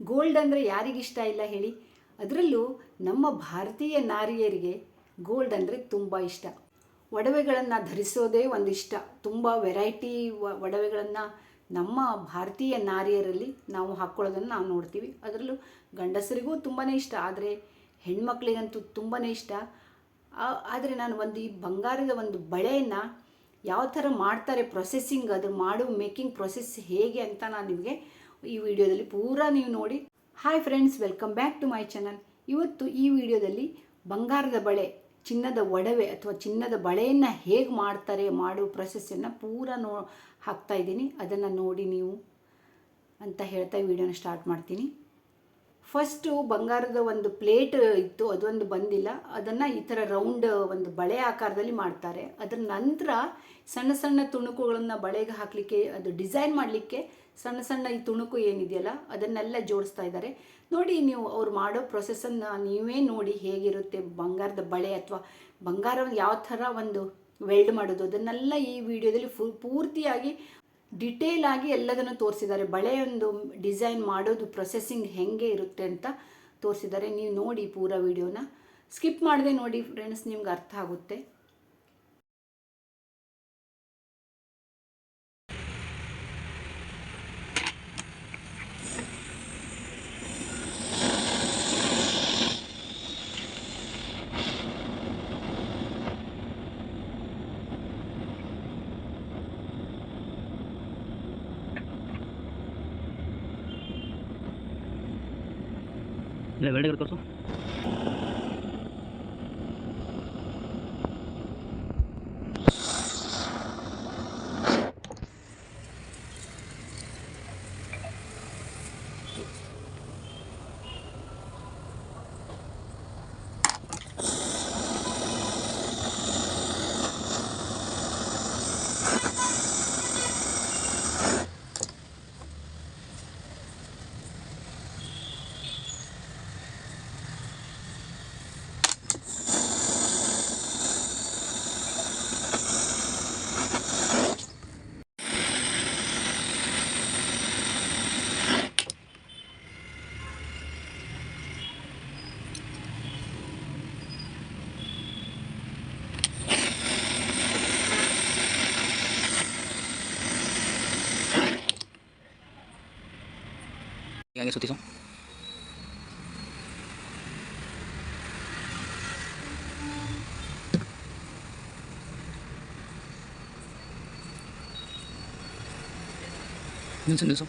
Gold ಅಂದರೆ ಯಾರಿಗಿಷ್ಟ ಇಲ್ಲ ಹೇಳಿ? ಅದರಲ್ಲೂ ನಮ್ಮ ಭಾರತೀಯ ನಾರಿಯರಿಗೆ ಗೋಲ್ಡ್ ಅಂದರೆ ತುಂಬ ಇಷ್ಟ. ಒಡವೆಗಳನ್ನು ಧರಿಸೋದೇ ಒಂದು ಇಷ್ಟ ತುಂಬ ವೆರೈಟಿ ಒಡವೆಗಳನ್ನು ನಮ್ಮ ಭಾರತೀಯ ನಾರಿಯರಲ್ಲಿ ನಾವು ಹಾಕ್ಕೊಳ್ಳೋದನ್ನು ನಾವು ನೋಡ್ತೀವಿ. ಅದರಲ್ಲೂ ಗಂಡಸರಿಗೂ ತುಂಬಾ ಇಷ್ಟ. ಆದರೆ ಹೆಣ್ಮಕ್ಳಿಗಂತೂ ತುಂಬಾ ಇಷ್ಟ. ಆದರೆ ನಾನು ಒಂದು ಈ ಬಂಗಾರದ ಒಂದು ಬಳೆಯನ್ನು ಯಾವ ಥರ ಮಾಡ್ತಾರೆ ಪ್ರೊಸೆಸಿಂಗ್ ಅದು ಮಾಡೋ ಮೇಕಿಂಗ್ ಪ್ರೊಸೆಸ್ ಹೇಗೆ ಅಂತ ನಾನು ನಿಮಗೆ ಈ ವಿಡಿಯೋದಲ್ಲಿ ಪೂರಾ ನೀವು ನೋಡಿ. Hi friends welcome back to my channel ಇವತ್ತು ಈ ವಿಡಿಯೋದಲ್ಲಿ ಬಂಗಾರದ ಬಳೆ, ಚಿನ್ನದ ಒಡವೆ ಅಥವಾ ಚಿನ್ನದ ಬಳೆಯನ್ನು ಹೇಗೆ ಮಾಡ್ತಾರೆ, ಮಾಡೋ ಪ್ರೊಸೆಸ್ಸನ್ನು ಪೂರ ನೋ, ಹಾಕ್ತಾ ಇದ್ದೀನಿ. ಅದನ್ನು ನೋಡಿ ನೀವು ಅಂತ ಹೇಳ್ತಾ ವಿಡಿಯೋನ ಸ್ಟಾರ್ಟ್ ಮಾಡ್ತೀನಿ. ಫಸ್ಟು ಬಂಗಾರದ ಒಂದು ಪ್ಲೇಟ್ ಇತ್ತು, ಅದೊಂದು ಬಂದಿಲ್ಲ. ಅದನ್ನು ಈ ಥರ ರೌಂಡ್ ಒಂದು ಬಳೆ ಆಕಾರದಲ್ಲಿ ಮಾಡ್ತಾರೆ. ಅದರ ನಂತರ ಸಣ್ಣ ಸಣ್ಣ ತುಣುಕುಗಳನ್ನು ಬಳೆಗೆ ಹಾಕಲಿಕ್ಕೆ, ಅದು ಡಿಸೈನ್ ಮಾಡಲಿಕ್ಕೆ ಸಣ್ಣ ಸಣ್ಣ ಈ ತುಣುಕು ಏನಿದೆಯಲ್ಲ, ಅದನ್ನೆಲ್ಲ ಜೋಡಿಸ್ತಾ ಇದ್ದಾರೆ. ನೋಡಿ, ನೀವು ಅವ್ರು ಮಾಡೋ ಪ್ರೊಸೆಸನ್ನು ನೀವೇ ನೋಡಿ ಹೇಗಿರುತ್ತೆ ಬಂಗಾರದ ಬಳೆ ಅಥವಾ ಬಂಗಾರ ಯಾವ ಥರ ಒಂದು ವೆಲ್ಡ್ ಮಾಡೋದು. ಅದನ್ನೆಲ್ಲ ಈ ವಿಡಿಯೋದಲ್ಲಿ ಫುಲ್ ಪೂರ್ತಿಯಾಗಿ ಡಿಟೇಲ್ ಆಗಿ ಎಲ್ಲದನ್ನು ತೋರಿಸಿದ್ದಾರೆ. ಬಳೆ ಒಂದು ಡಿಸೈನ್ ಮಾಡೋದು, ಪ್ರೊಸೆಸಿಂಗ್ ಹೆಂಗೆ ಇರುತ್ತೆ ಅಂತ ತೋರಿಸಿದ್ದಾರೆ. ನೀವು ನೋಡಿ ಪೂರ ವಿಡಿಯೋನ. ಸ್ಕಿಪ್ ಮಾಡದೆ ನೋಡಿ ಫ್ರೆಂಡ್ಸ್ ನಿಮ್ಗೆ ಅರ್ಥ ಆಗುತ್ತೆ. ಇಲ್ಲ ವೆಲ್ಡಿಗರ್ ತೋರಿಸು Yang isuti song. Yun sa nuso.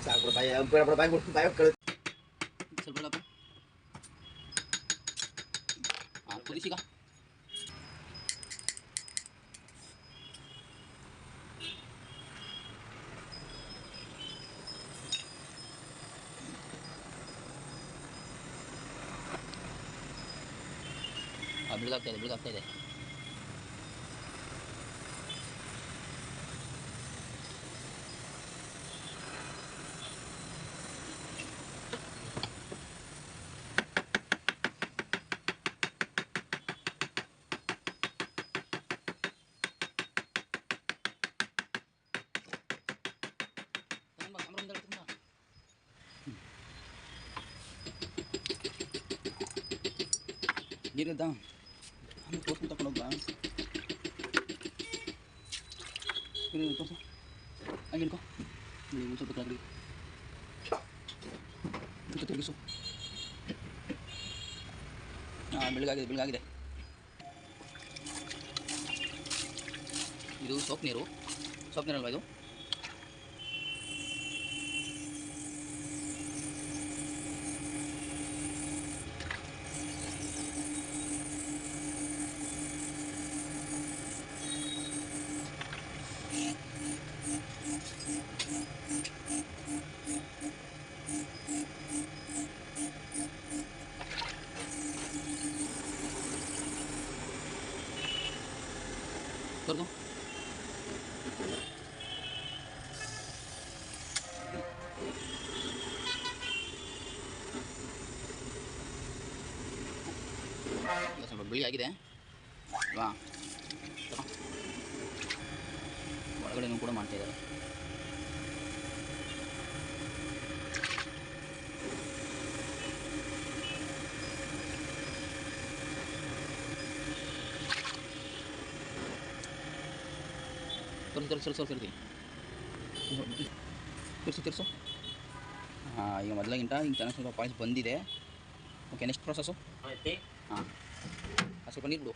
Sa, pura tayo, pura tayo, pura tayo, 물 갖다 야돼물 갖다 야돼 Get it down. Camera ಮುಂದೆ ಇಡ್ತೀನಿ ಬಾ. ನೀರಿದ್ದ ಆಮೇಲೆ ತೋರ್ಸ್ಕೊಂಡು ತಗೊಂಡು ಹೋಗ್ಬಾ ಇರು, ತೋರ್ಸು ಹಂಗೆ ಹಿಡ್ಕೊ ಇಲ್ಲಿ ಒಂದು ಸ್ವಲ್ಪ ಕೆಳಗಡೆ ಸ್ವಲ್ಪ ತಿರುಗಿಸು ಹಾಂ ಬೆಳಗಾಗಿದೆ ಬೆಳಗಾಗಿದೆ ಇದು ಸೋಪ್ ನೀರು ಸೋಪ್ ನೀರಲ್ವಾ ಇದು ಬಿಳಿ ಆಗಿದೆ ಅಲ್ವಾ ಒಳಗಡೆನೂ ಕೂಡ ಮಾಡ್ತಾಯಿದ್ದಾರೆ ತಿರ್ಸು ತಿರ್ಸು ಹಾಂ ಈಗ ಮೊದಲಾಗಿಂತ ಈಗ ಚೆನ್ನಾಗಿ ಸ್ವಲ್ಪ ಪಾಯಿಂಟ್ಸ್ ಬಂದಿದೆ. ಓಕೆ ನೆಕ್ಸ್ಟ್ ಪ್ರೊಸೆಸ್ಸು ಹಾಂ. ಸ್ವಲ್ಪ ನೀರು ಬಿಡು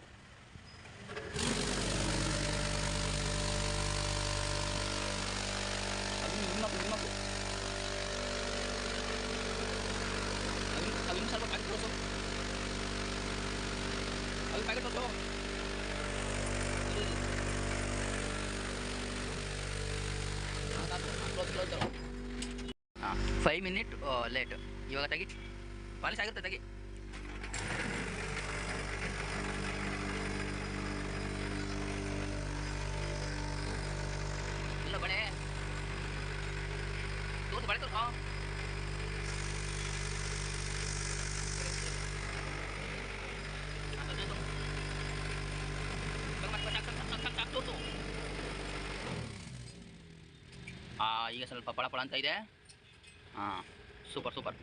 ಅದು ನಿಮ್ಮಕ್ಕು ನಿಮ್ಮಕ್ಕು ಅದು ಅದು ಇನ್ನು ಸ್ವಲ್ಪ ಪ್ಯಾಕೆಟ್ ತೋರಿಸು ಅದು ಪ್ಯಾಕೆಟ್ ತೋರಿಸು ಹಾಂ ಫೈವ್ ಮಿನಿಟ್ ಲೇಟ್ ಇವಾಗ ತೆಗಿ ಪಾಲಿಶ್ ಆಗಿರುತ್ತೆ ತೆಗಿ ಇಲ್ಲ ಬಳೆ ತೋರ್ಸು ಬಳೆ ತೋರ್ಸು ಹಾಂ ಈಗ ಸ್ವಲ್ಪ ಪಳ ಪಳ ಅಂತ ಇದೆ. ಹಾಂ ಸೂಪರ್ ಸೂಪರ್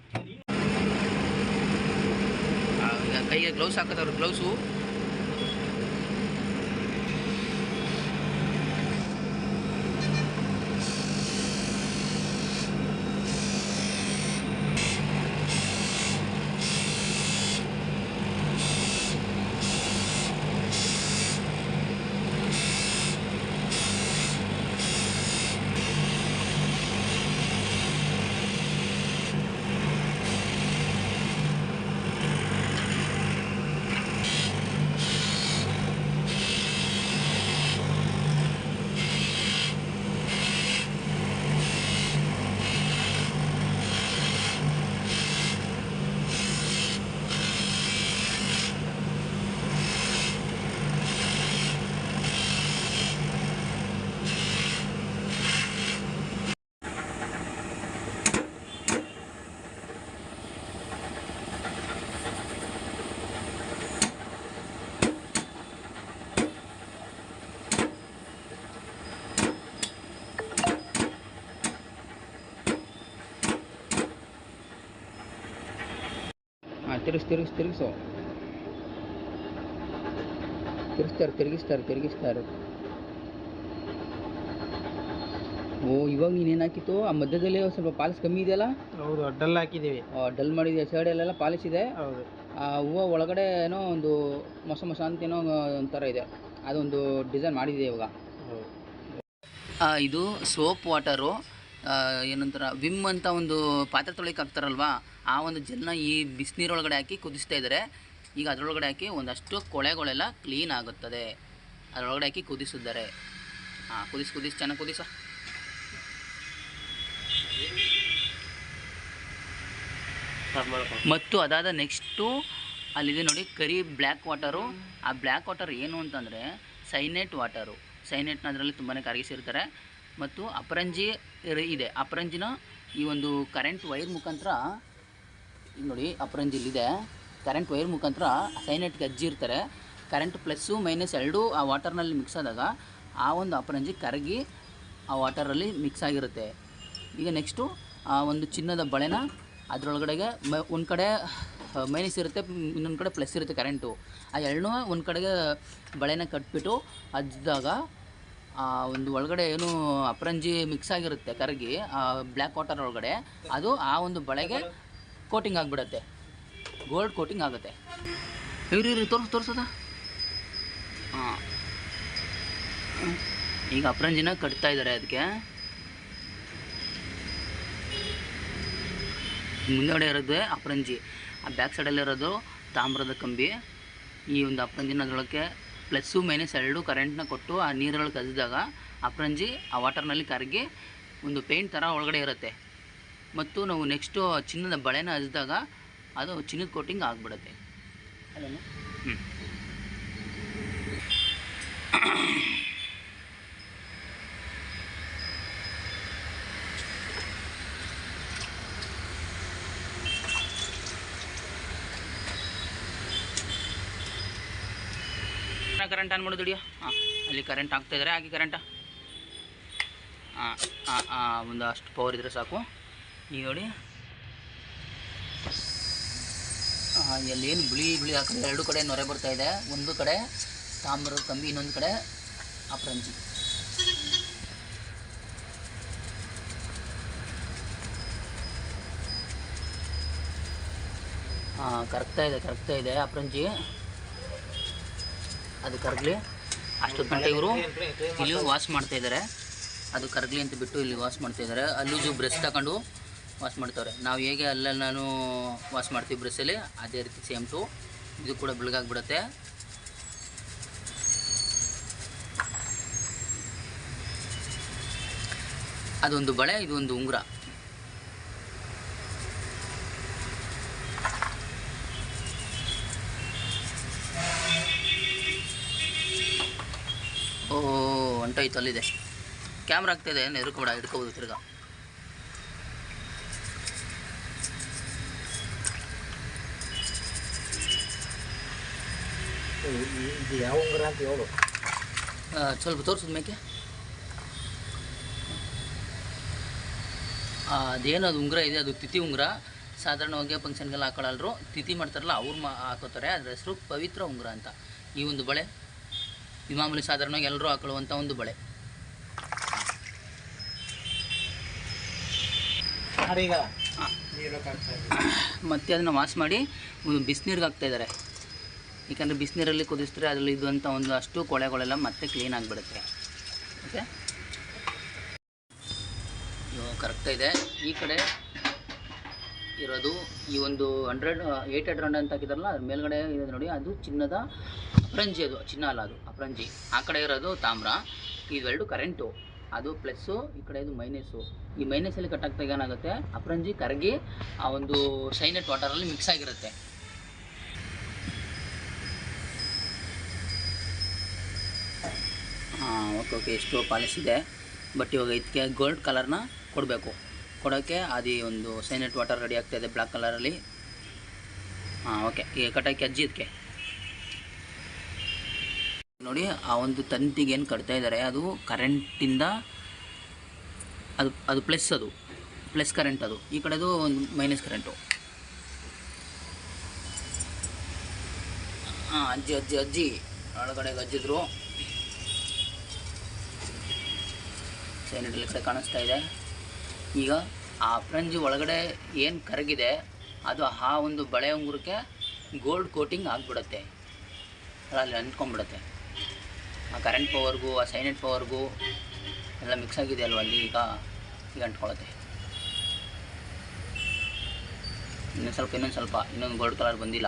ಈಗ ಕೈಗೆ ಗ್ಲೌಸ್ ಹಾಕೋದವ್ರು ಗ್ಲೌಸು ತಿರುಗಿಸ್ ತಿರುಗಿಸ್ ತಿರುಗಿಸು ತಿರುಗಿಸ್ತಾರೆ ತಿರುಗಿಸ್ತಾರೆ ತಿರುಗಿಸ್ತಾರೆ ಓ ಇವಾಗ ನೀನೇನು ಹಾಕಿತ್ತು? ಆ ಮಧ್ಯದಲ್ಲಿ ಸ್ವಲ್ಪ ಪಾಲಿಸ್ ಕಮ್ಮಿ ಇದೆಯಲ್ಲ? ಹೌದು ಅಡ್ಡಲ್ಲ ಹಾಕಿದ್ದೀವಿ ಡಲ್ ಮಾಡಿದ್ಯಾ ಸೈಡಲ್ಲೆಲ್ಲ ಪಾಲಿಸ್ ಇದೆ? ಹೌದು. ಆ ಹೂವು ಒಳಗಡೆ ಏನೋ ಒಂದು ಮೊಸ ಮೊಸ ಅಂತ ಏನೋ ಒಂಥರ ಇದೆ. ಅದೊಂದು ಡಿಸೈನ್ ಮಾಡಿದೆ ಇವಾಗ. ಇದು ಸೋಪ್ ವಾಟರು ಏನಂತಾರ, ವಿಮ್ ಅಂತ ಒಂದು ಪಾತ್ರೆ ತೊಳಿಕ್ ಹಾಕ್ತಾರಲ್ವಾ, ಆ ಒಂದು ಜೆಲ್ನ ಈ ಬಿಸಿನೀರೊಳಗಡೆ ಹಾಕಿ ಕುದಿಸ್ತಾ ಇದ್ದಾರೆ ಈಗ ಅದರೊಳಗಡೆ ಹಾಕಿ ಒಂದಷ್ಟು ಕೊಳೆಗಳೆಲ್ಲ ಕ್ಲೀನ್ ಆಗುತ್ತದೆ. ಅದರೊಳಗಡೆ ಹಾಕಿ ಕುದಿಸಿದ್ದಾರೆ. ಹಾಂ, ಕುದಿಸಿ ಕುದಿಸಿ, ಚೆನ್ನಾಗಿ ಕುದಿಸ. ಮತ್ತು ಅದಾದ ನೆಕ್ಸ್ಟು ಅಲ್ಲಿದೆ ನೋಡಿ, ಕರಿ ಬ್ಲ್ಯಾಕ್ ವಾಟರು. ಆ ಬ್ಲ್ಯಾಕ್ ವಾಟರ್ ಏನು ಅಂತಂದರೆ, ಸೈನೇಟ್ ವಾಟರು. ಸೈನೇಟ್ನ ಅದರಲ್ಲಿ ತುಂಬಾ ಕರಗಿಸಿರ್ತಾರೆ. ಮತ್ತು ಅಪರಂಜಿ ಇದೆ. ಅಪರಂಜಿನ ಈ ಒಂದು ಕರೆಂಟ್ ವೈರ್ ಮುಖಾಂತರ ನೋಡಿ ಅಪರಂಜಿ ಇಲ್ಲಿದೆ. ಕರೆಂಟ್ ವೈರ್ ಮುಖಾಂತರ ಸೈನೆಟ್ಗೆ ಅಜ್ಜಿರ್ತಾರೆ ಕರೆಂಟ್ ಪ್ಲಸ್ಸು ಮೈನಸ್ ಎರಡೂ ಆ ವಾಟರ್ನಲ್ಲಿ ಮಿಕ್ಸ್ ಆದಾಗ ಆ ಒಂದು ಅಪರಂಜಿ ಕರಗಿ ಆ ವಾಟರಲ್ಲಿ ಮಿಕ್ಸ್ ಆಗಿರುತ್ತೆ. ಈಗ ನೆಕ್ಸ್ಟು ಆ ಒಂದು ಚಿನ್ನದ ಬಳೆನ ಅದರೊಳಗಡೆಗೆ ಮ ಒಂದು ಕಡೆ ಮೈನಸ್ ಇರುತ್ತೆ, ಇನ್ನೊಂದು ಕಡೆ ಪ್ಲಸ್ ಇರುತ್ತೆ ಕರೆಂಟು ಆ ಎರಡನ್ನೂ ಒಂದು ಕಡೆಗೆ ಬಳೆನ ಕಟ್ಬಿಟ್ಟು ಅಜ್ಜಿದಾಗ ಒಂದು ಒಳಗಡೆ ಏನು ಅಪರಂಜಿ ಮಿಕ್ಸ್ ಆಗಿರುತ್ತೆ ಕರಗಿ, ಆ ಬ್ಲ್ಯಾಕ್ ವಾಟರ್ ಒಳಗಡೆ. ಅದು ಆ ಒಂದು ಬಳೆಗೆ ಕೋಟಿಂಗ್ ಆಗಿಬಿಡುತ್ತೆ. ಗೋಲ್ಡ್ ಕೋಟಿಂಗ್ ಆಗುತ್ತೆ. ಇವ್ರಿ ಇವ್ರಿ ತೋರ್ಸು ತೋರಿಸೋದ ಹಾಂ ಈಗ ಅಪರಂಜಿನ ಕಟ್ತಾ ಇದ್ದಾರೆ ಅದಕ್ಕೆ. ಮುಂದೆಗಡೆ ಇರೋದು ಅಪರಂಜಿ. ಆ ಬ್ಯಾಕ್ ಸೈಡಲ್ಲಿರೋದು ತಾಮ್ರದ ಕಂಬಿ. ಈ ಒಂದು ಅಪರಂಜಿನ ಅದರೊಳಗೆ ಪ್ಲಸ್ಸು ಮೈನಸ್ ಎರಡು ಕರೆಂಟ್ನ ಕೊಟ್ಟು ಆ ನೀರೊಳಗೆ ಕದಿದಾಗ ಆ ಪ್ರಂಜಿ ಆ ವಾಟರ್ನಲ್ಲಿ ಕರಗಿ ಒಂದು ಪೇಂಟ್ ಥರ ಒಳಗಡೆ ಇರುತ್ತೆ. ಮತ್ತು ನಾವು ನೆಕ್ಸ್ಟು ಚಿನ್ನದ ಬಳೆನ ಹಚ್ಚಿದಾಗ ಅದು ಚಿನ್ನದ ಕೋಟಿಂಗ್ ಆಗಿಬಿಡುತ್ತೆ. ಹ್ಞೂ ಕರೆಂಟ್ ಆನ್ ಮಾಡೋದು ಹಿಡಿಯೋ? ಹಾಂ, ಅಲ್ಲಿ ಕರೆಂಟ್ ಹಾಕ್ತಾಯಿದ್ದಾರೆ ಹಾಗೆ ಕರೆಂಟ ಹಾಂ ಒಂದು ಅಷ್ಟು ಪವರ್ ಇದ್ದರೆ ಸಾಕು. ಈಗ ನೋಡಿ. ಅಲ್ಲಿ ಏನು ಬಿಳಿ ಬಿಳಿ ಹಾಕಿದ್ರೆ ಎರಡು ಕಡೆ ನೊರೆ ಬರ್ತಾ ಇದೆ. ಒಂದು ಕಡೆ ತಾಮ್ರ ಕಂಬಿ, ಇನ್ನೊಂದು ಕಡೆ ಅಪ್ರಂಜಿ. ಹಾಂ ಇದೆ ಕರೆಕ್ಟಾಯಿದೆ ಅಪ್ರಂಜಿ. ಅದು ಕರಗಲಿ. ಅಷ್ಟು ಗಂಟೆ ಇವರು ಇಲ್ಲಿ ವಾಶ್ ಮಾಡ್ತಾ ಇದ್ದಾರೆ ಅದು ಕರಗಲಿ ಅಂತ ಬಿಟ್ಟು ಇಲ್ಲಿ ವಾಶ್ ಮಾಡ್ತಾ ಇದ್ದಾರೆ ಅಲ್ಲೂ ಬ್ರಷ್ ತಗೊಂಡು ವಾಶ್ ಮಾಡ್ತವ್ರೆ. ನಾವು ಹೇಗೆ ಅಲ್ಲೆಲ್ಲಾನು ವಾಶ್ ಮಾಡ್ತೀವಿ ಬ್ರಷಲ್ಲಿ ಅದೇ ರೀತಿ ಸೇಮ್ ಟು ಇದು ಕೂಡ ಬೆಳಗಾಗ್ಬಿಡುತ್ತೆ. ಅದೊಂದು ಬಳೆ, ಇದೊಂದು ಉಂಗುರ. ಹೊಂಟೋಯ್ತು ಅಲ್ಲಿದೆ. ಕ್ಯಾಮ್ರಾ ಆಗ್ತಾಯಿದೆ ಏನು ಎದುರ್ಕೋಬೇಡ ಹಿಡ್ಕೋಬೋದು ತಿರ್ಗಾ. ಇದು ಯಾವ ಉಂಗುರ ಅಂತ ಹೇಳು ಸ್ವಲ್ಪ ತೋರಿಸಿದ ಮೇಕೆ. ಆ, ಅದೇನು ಅದು ಉಂಗುರ ಇದೆ ಅದು ತಿಥಿ ಉಂಗುರ. ಸಾಧಾರಣವಾಗಿ ಫಂಕ್ಷನ್ಗೆಲ್ಲ ಹಾಕೊಳ್ಳಲ್ರು ತಿಥಿ ಮಾಡ್ತಾರಲ್ಲ ಅವ್ರು ಮಾ ಹಾಕೋತಾರೆ. ಅದ್ರ ಹೆಸರು ಪವಿತ್ರ ಉಂಗುರ ಅಂತ. ಈ ಒಂದು ಬಳೆ. ಈ ಮಾಮೂಲಿ ಸಾಧಾರಣವಾಗಿ ಎಲ್ಲರೂ ಹಾಕೊಳ್ಳುವಂಥ ಒಂದು ಬಳೆ. ಮತ್ತೆ ಅದನ್ನು ವಾಶ್ ಮಾಡಿ ಒಂದು ಬಿಸಿನೀರಿಗೆ ಹಾಕ್ತಾಯಿದ್ದಾರೆ ಯಾಕಂದರೆ ಬಿಸಿನೀರಲ್ಲಿ ಕುದಿಸಿದ್ರೆ ಅದರಲ್ಲಿ ಇದ್ದಂಥ ಒಂದು ಅಷ್ಟು ಕೊಳೆಗಳೆಲ್ಲ ಮತ್ತೆ ಕ್ಲೀನ್ ಆಗಿಬಿಡುತ್ತೆ. ಓಕೆ ಇವಾಗ ಕರೆಕ್ಟ್ ಇದೆ ಈ ಕಡೆ ಇರೋದು ಈ ಒಂದು ಹಂಡ್ರೆಡ್ ಏಯ್ಟ್ ಹಂಡ್ರೆಡ್ ಅಂತ ಹಾಕಿದಾರಲ್ಲ ಅದ್ರ ಮೇಲ್ಗಡೆ ಇದೆ ನೋಡಿ ಅದು ಚಿನ್ನದ ಅಪ್ರಂಜಿ ಅದು ಚಿನ್ನ ಅಲ್ಲ ಅದು, ಅಪ್ರಂಜಿ. ಆ ಕಡೆ ಇರೋದು ತಾಮ್ರ, ಇವೆರಡು ಕರೆಂಟು ಅದು ಪ್ಲಸ್ಸು ಈ ಕಡೆ ಇದು ಮೈನಸ್ಸು ಈ ಮೈನಸಲ್ಲಿ ಕಟ್ಟಾಗ್ದಾಗ ಏನಾಗುತ್ತೆ? ಅಪ್ರಂಜಿ ಕರಗಿ ಆ ಒಂದು ಸೈನೆಟ್ ವಾಟರಲ್ಲಿ ಮಿಕ್ಸ್ ಆಗಿರುತ್ತೆ. ಹಾಂ ಓಕೆ ಓಕೆ ಎಷ್ಟು ಇದೆ. ಬಟ್ ಇವಾಗ ಇದಕ್ಕೆ ಗೋಲ್ಡ್ ಕಲರ್ನ ಕೊಡಬೇಕು. ಕೊಡೋಕ್ಕೆ ಅದು ಒಂದು ಸೈನೆಟ್ ವಾಟರ್ ರೆಡಿ ಆಗ್ತಾಯಿದೆ ಬ್ಲ್ಯಾಕ್ ಕಲರಲ್ಲಿ ಹಾಂ ಓಕೆ ಈಗ ಕಟ್ಟಾಕಿ ಅಜ್ಜಿ ಇದಕ್ಕೆ. ನೋಡಿ, ಆ ಒಂದು ತಂತಿಗೆ ಏನು ಕಟ್ತಾ ಇದ್ದಾರೆ, ಅದು ಕರೆಂಟಿಂದ ಅದು ಅದು ಪ್ಲಸ್ ಅದು ಪ್ಲಸ್ ಕರೆಂಟ್ ಅದು. ಈ ಕಡೆದು ಒಂದು ಮೈನಸ್ ಕರೆಂಟು ಹಾಂ, ಅಜ್ಜಿ ಅಜ್ಜಿ ಅಜ್ಜಿ. ಒಳಗಡೆಗೆ ಅಜ್ಜಿದ್ರು ಸೈನಟಲ್ಲಿ ಕಡೆ ಕಾಣಿಸ್ತಾ ಇದೆ. ಈಗ ಆ ಫ್ರಂಜ್ ಒಳಗಡೆ ಏನು ಕರಗಿದೆ, ಅದು ಆ ಒಂದು ಬಳೆ ಉಂಗುರಕ್ಕೆ ಗೋಲ್ಡ್ ಕೋಟಿಂಗ್ ಆಗಿಬಿಡುತ್ತೆ. ಅಲ್ಲಿ ಅಂಟ್ಕೊಂಡ್ಬಿಡುತ್ತೆ. ಆ ಕರೆಂಟ್ ಪವರ್ಗೂ ಆ ಸೈನೆಟ್ ಪವರ್ಗೂ ಎಲ್ಲ ಮಿಕ್ಸ್ ಆಗಿದೆ ಅಲ್ವ ಅಲ್ಲಿ? ಈಗ ಈಗ ಅಂಟ್ಕೊಳತ್ತೆ ಇನ್ನೊಂದು ಸ್ವಲ್ಪ ಇನ್ನೊಂದು ಸ್ವಲ್ಪ, ಇನ್ನೊಂದು ಗೋಲ್ಡ್ ಕಲರ್ ಬಂದಿಲ್ಲ.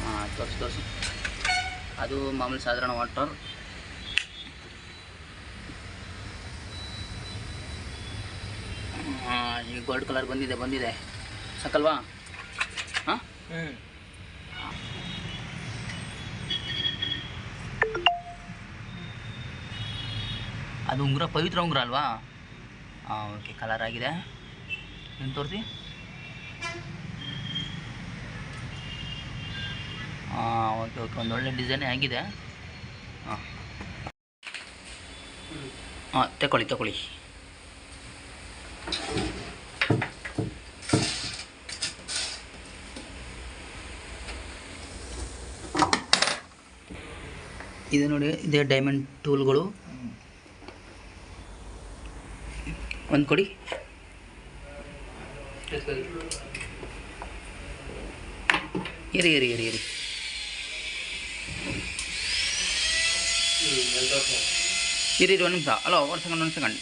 ಹಾಂ, ತೋರಿಸಿ ತೋರಿಸಿ. ಅದು ಮಾಮೂಲಿ ಸಾಧಾರಣ ವಾಟರ್ ಹಾಂ ಈಗ ಗೋಲ್ಡ್ ಕಲರ್ ಬಂದಿದೆ ಬಂದಿದೆ. ಸಾಕಲ್ವಾ? ಹಾಂ? ಹ್ಞೂ ಅದು ಉಂಗುರ ಪವಿತ್ರ ಉಂಗುರ ಅಲ್ವಾ? ಹಾಂ ಓಕೆ ಕಲರ್ ಆಗಿದೆ. ಏನು ತೋರಿಸಿ ಹಾಂ ಓಕೆ ಓಕೆ ಒಂದು ಒಳ್ಳೆ ಡಿಸೈನೇ ಆಗಿದೆ. ಹಾಂ ಹಾಂ ತಗೊಳ್ಳಿ ತಗೊಳ್ಳಿ ಇದು ನೋಡಿ, ಇದೇ ಡೈಮಂಡ್ ಟೂಲ್ಗಳು ಒಂದು ಕೊಡಿ. ಇರಿ ಇರಿ ಇರಿ ಇರಿ. ಇರಿ ಒಂದು ನಿಮಿಷ. ಅಲೋ, ಒಂದು ಸೆಕೆಂಡ್ ಒಂದು ಸೆಕೆಂಡ್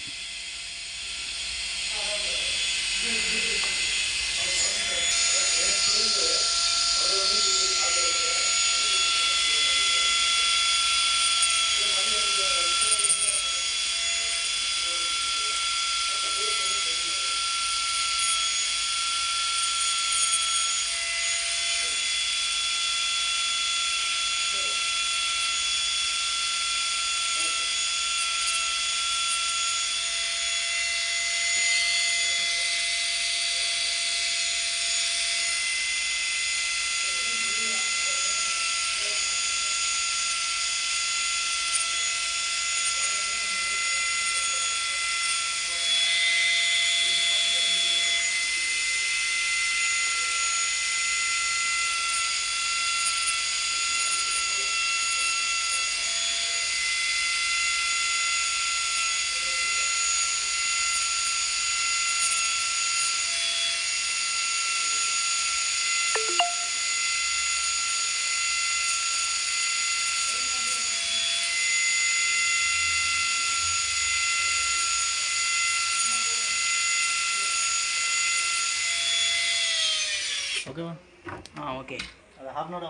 ಓಕೆ ಹಾಂ ಓಕೆ ಅದು ಹಾಫ್ ನೋಡು